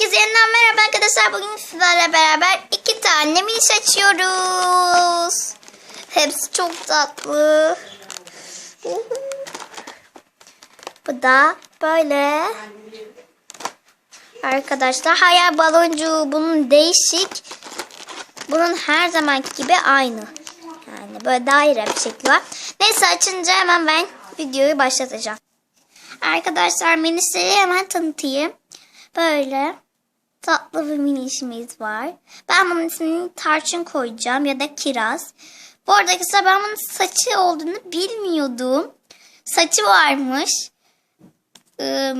Herkese yeniden merhaba arkadaşlar. Bugün sizlerle beraber iki tane miniş açıyoruz. Hepsi çok tatlı. Bu da böyle. Arkadaşlar hayal baloncuğu bunun değişik. Bunun her zamanki gibi aynı. Yani böyle daire bir şekli var. Neyse açınca hemen ben videoyu başlatacağım. Arkadaşlar minişleri hemen tanıtayım. Böyle tatlı bir minişimiz var. Ben bunun ismini Tarçın koyacağım ya da Kiraz. Bu arada arkadaşlar ben bunun saçı olduğunu bilmiyordum. Saçı varmış. Ee,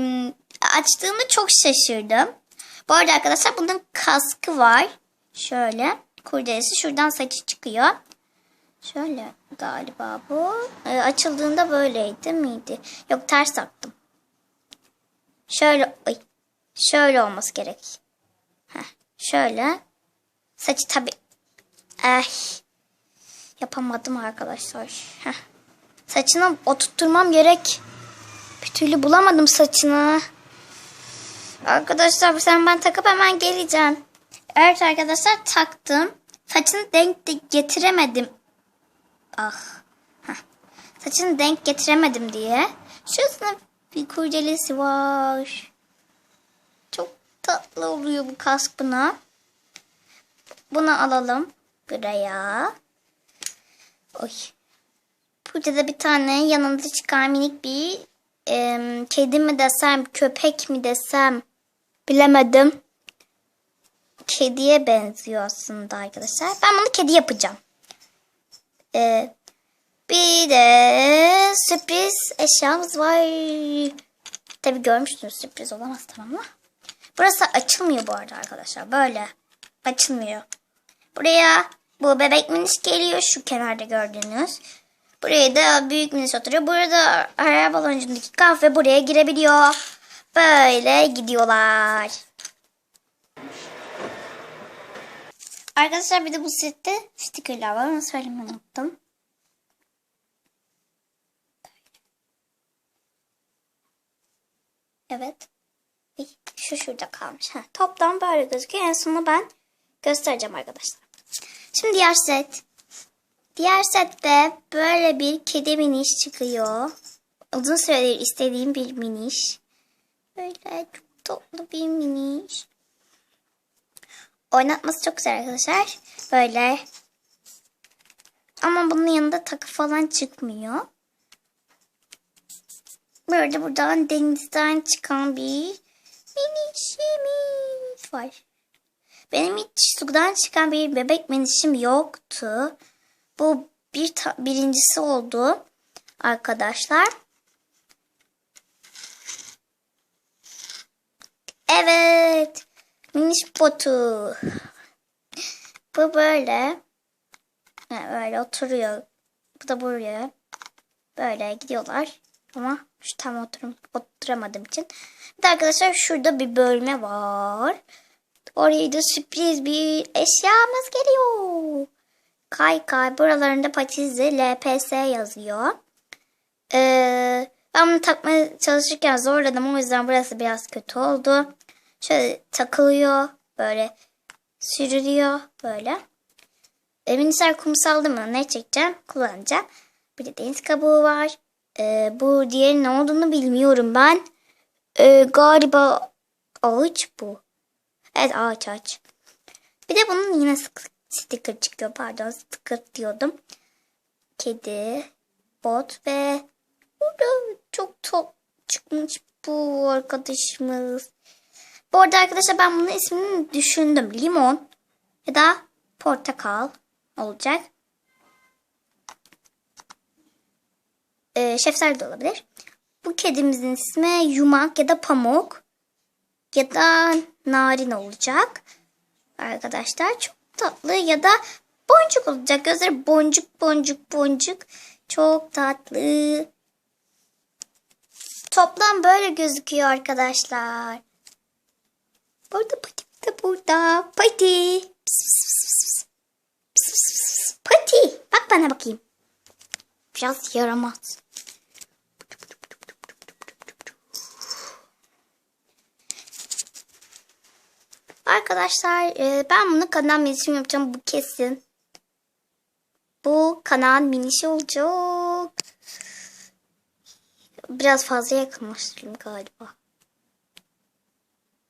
açtığımda çok şaşırdım. Bu arada arkadaşlar bunun kaskı var. Şöyle kurdelesi şuradan saçı çıkıyor. Şöyle galiba bu. Ee, açıldığında böyleydi miydi? Yok ters taktım. Şöyle ay, şöyle olması gerek. Şöyle. Saçı tabi. Eh. Yapamadım arkadaşlar. Heh. Saçını oturtturmam gerek. Bir türlü bulamadım saçını. Arkadaşlar sen ben takıp hemen geleceğim. Evet arkadaşlar taktım. Saçını denk de getiremedim. Ah. Heh. Saçını denk getiremedim diye. Şurasında bir kurdelesi var. Tatlı oluyor bu kask buna. Bunu alalım buraya. Oy. Burada da bir tane yanında çıkan minik bir e, kedi mi desem, köpek mi desem bilemedim. Kediye benziyor aslında arkadaşlar. Ben bunu kedi yapacağım. Ee, bir de sürpriz eşyamız var. Tabi görmüştünüz sürpriz olamaz tamam mı? Burası açılmıyor bu arada arkadaşlar. Böyle açılmıyor. Buraya bu bebek miniş geliyor. Şu kenarda gördüğünüz. Buraya da büyük miniş oturuyor. Burada hayal baloncundaki kahve buraya girebiliyor. Böyle gidiyorlar. Arkadaşlar bir de bu sette stickerlar var. Onu söylemeyi unuttum. Evet. Şu şurada kalmış. Ha, toplam böyle gözüküyor. En sonunda ben göstereceğim arkadaşlar. Şimdi diğer set. Diğer sette böyle bir kedi miniş çıkıyor. Uzun süredir istediğim bir miniş. Böyle çok tatlı bir miniş. Oynatması çok güzel arkadaşlar. Böyle. Ama bunun yanında takı falan çıkmıyor. Böyle buradan denizden çıkan bir minişimiz var. Benim hiç sudan çıkan bir bebek minişim yoktu. Bu bir birincisi oldu arkadaşlar. Evet. Miniş botu. Bu böyle. Ha, böyle oturuyor. Bu da buraya. Böyle gidiyorlar. Ama şu tam oturum, oturamadığım için. Bir de arkadaşlar şurada bir bölme var. Oraya da sürpriz bir eşyamız geliyor. Kay kay. Buralarında patizli LPS yazıyor. Ee, ben bunu takmaya çalışırken zorladım. O yüzden burası biraz kötü oldu. Şöyle takılıyor. Böyle sürülüyor. Böyle. E, minisler kumsalda mı? Ne çekeceğim? Kullanacağım. Bir de deniz kabuğu var. Ee, bu diğerinin ne olduğunu bilmiyorum ben. Ee, galiba ağaç bu. Evet ağaç ağaç. Bir de bunun yine sticker çıkıyor. Pardon sticker diyordum. Kedi, bot ve burada çok top çıkmış bu arkadaşımız. Bu arada arkadaşlar ben bunun ismini düşündüm. Limon ya da portakal olacak. Ee, şeftali de olabilir. Bu kedimizin ismi yumak ya da pamuk ya da narin olacak. Arkadaşlar çok tatlı ya da boncuk olacak. Gözleri boncuk boncuk boncuk. Çok tatlı. Toplam böyle gözüküyor arkadaşlar. Burada pati de burada. Pati. Pıs. Pati. Bak bana bakayım. Biraz yaramaz. Arkadaşlar e, ben bunu kanal minişim yapacağım bu kesin. Bu kanal minişi olacak. Biraz fazla yakınlaştırdım galiba.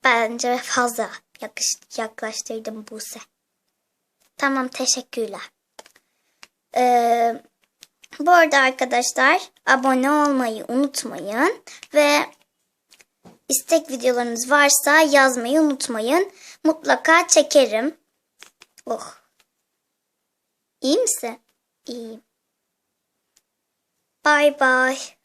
Bence fazla yaklaştırdım Buse. Tamam teşekkürler. Ee, bu arada arkadaşlar abone olmayı unutmayın ve istek videolarınız varsa yazmayı unutmayın. Mutlaka çekerim. Oh. İyi misin? İyiyim. Bye bye.